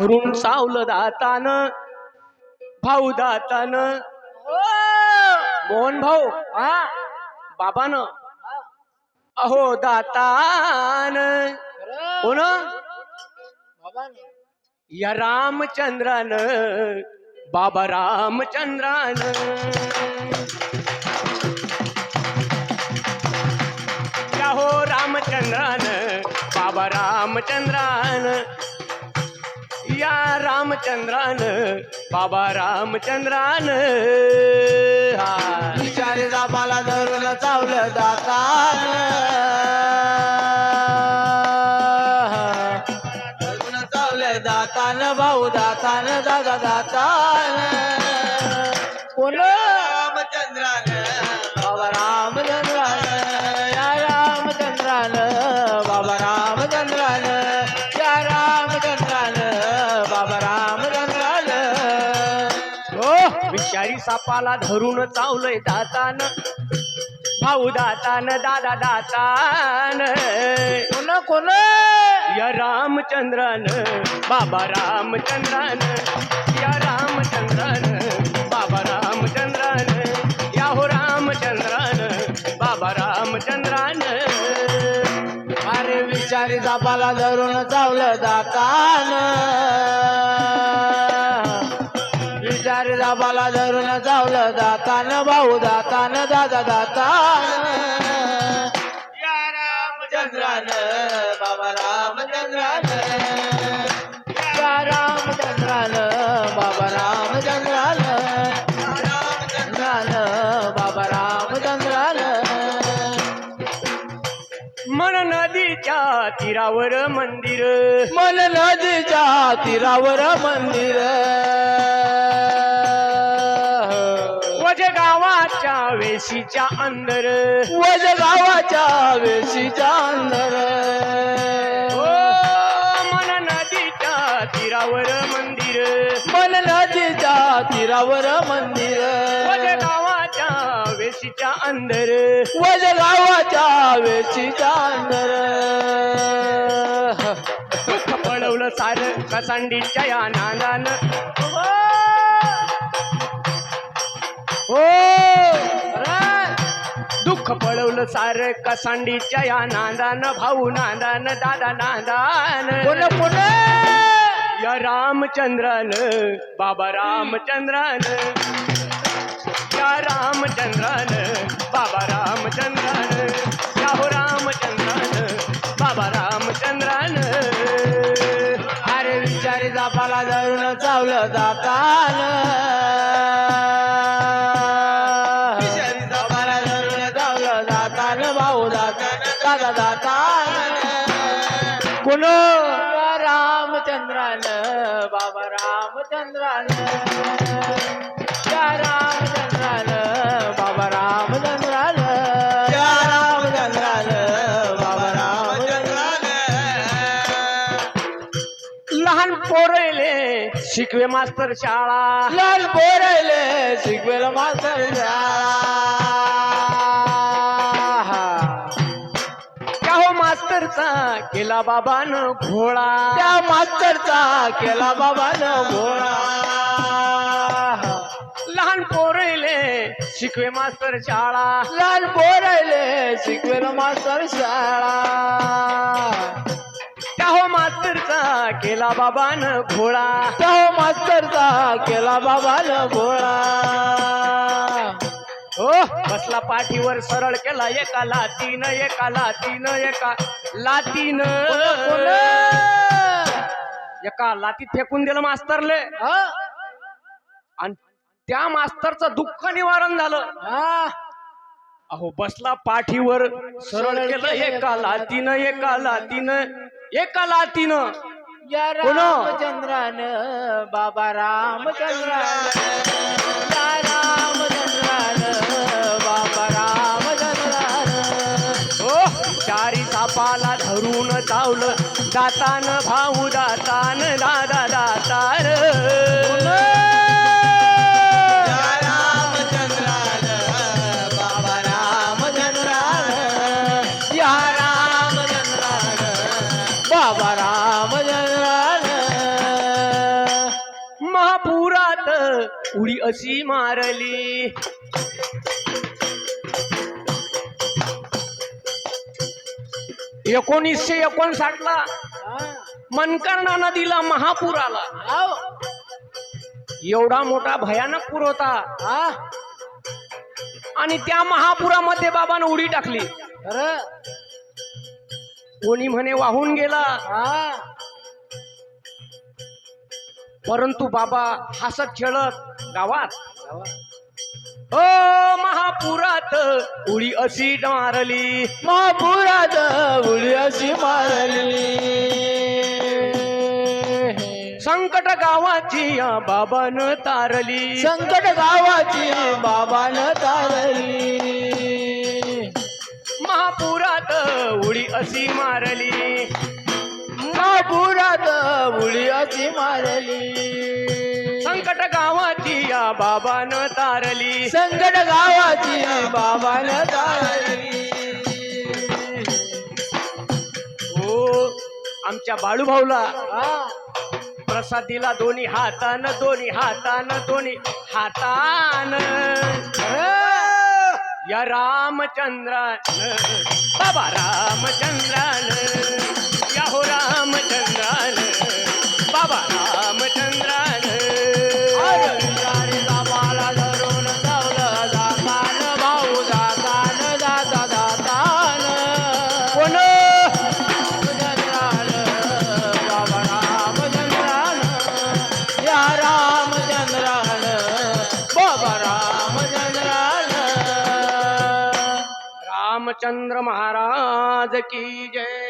धरून सावलं दातान भाऊ दातान. मोहन भाऊ हा बाबान. अहो दातान. कोण? या रामचंद्रान बाबा रामचंद्रान. या हो रामचंद्रान बाबा रामचंद्रान. या रामचंद्रान बाबा रामचंद्रान. विचारी दाबाला धरून चावलं दातान. धरून चावलं दातान भाऊ दातान दादा दातान. कोण? रामचंद्रान. सापाला धरून चावलंय दातान. भाऊ दातान दादा दातान. कोण कोण? या रामचंद्रान बाबा रामचंद्रान. या रामचंद्रान बाबा रामचंद्रान. या हो रामचंद्रान बाबा रामचंद्रान. अरे विचारी दाबाला धरून चावलं दातान. विचारी दाबाला धरून चावलं दातान भाऊ दातान दादा दातान. या रामचंद्रान बाबा रामचंद्रान. या रामचंद्रान बाबा रामचंद्रान. रामचंद्रान बाबा रामचंद्रान. मन नदीच्या तीरावर मंदिर. मन नदीच्या तीरावर मंदिर. गावाच्या वेशीच्या अंदर. वज गावाच्या वेशीच्या अंदर. ओ मन नदीच्या तीरावर मंदिर. मन नदीच्या तीरावर मंदिर. वज गावाच्या वेशीच्या अंदर. वज गावाच्या वेशीच्या अंदर. पळवलं सार कसांडीच्या या नांदान हो! दुःख पळवलं सार कसांडीच्या या नांदान भाऊ नांदान दादा नांदान. कोण कोण? या रामचंद्रान बाबा रामचंद्रान. या रामचंद्रान बाबा रामचंद्रान. कोण रामचंद्रान बाबा रामचंद्रान बाबा रामचंद्रान या रामचंद्रान बाबा रामचंद्रान लहान पोरले शिकवे मास्तर शाळा. लाल बोरायले शिकवेल मास्तर त्या मास्तरचा केला बाबान घोळा त्या मास्तरचा केला बाबानं भोळा. लहान पोरले शिकवे मास्तर शाळा. लाल बोरायले शिकवेल मास्तर शाळा. त्या हो मास्तरचा केला बाबान घोळा त्या मास्तरचा केला बाबानं भोळा. हो बसला पाठीवर सरळ केला एका लातीन एका लातीन एका लातीन. एका लातीत फेकून दिलं मास्तरले. आणि त्या मास्तरचं दुःख निवारण झालं. अहो बसला पाठीवर सरळ केलं एका लातीन एका लातीन एका लातीन. या? रामचंद्रान बाबा रामचंद्रान चारी धरून चावलं. दातान भाऊ दातान दादा दातार. बाबा या महापुरात उडी अशी मारली. एकोणीसशे एकोणसाठ ला मनकर्णा नदीला महापूर आला. एवढा मोठा भयानक पूर होता. आणि त्या महापुरामध्ये बाबानं उडी टाकली. कोणी म्हणे वाहून गेला. परंतु बाबा हसत खेळत गावात. ओ महापुरात उडी अशी मारली. महापुरात उडी अशी मारली. संकट गावाची बाबानं तारली. संकट गावाची बाबानं तारली. महापुरात उडी अशी मारली. महापुरात उडी अशी मारली. संकट गावाची या बाबानं तारली. संकट गावाची बाबानं तारली. हो आमच्या बाळूभाऊला हा. प्रसाद दिला दोन्ही हातान दोन्ही हातान दोन्ही हातान. या रामचंद्रान बाबा रामचंद्रान या हो रामचंद्रान बाबा रामचंद्रान. रामचंद्र महाराज की जय।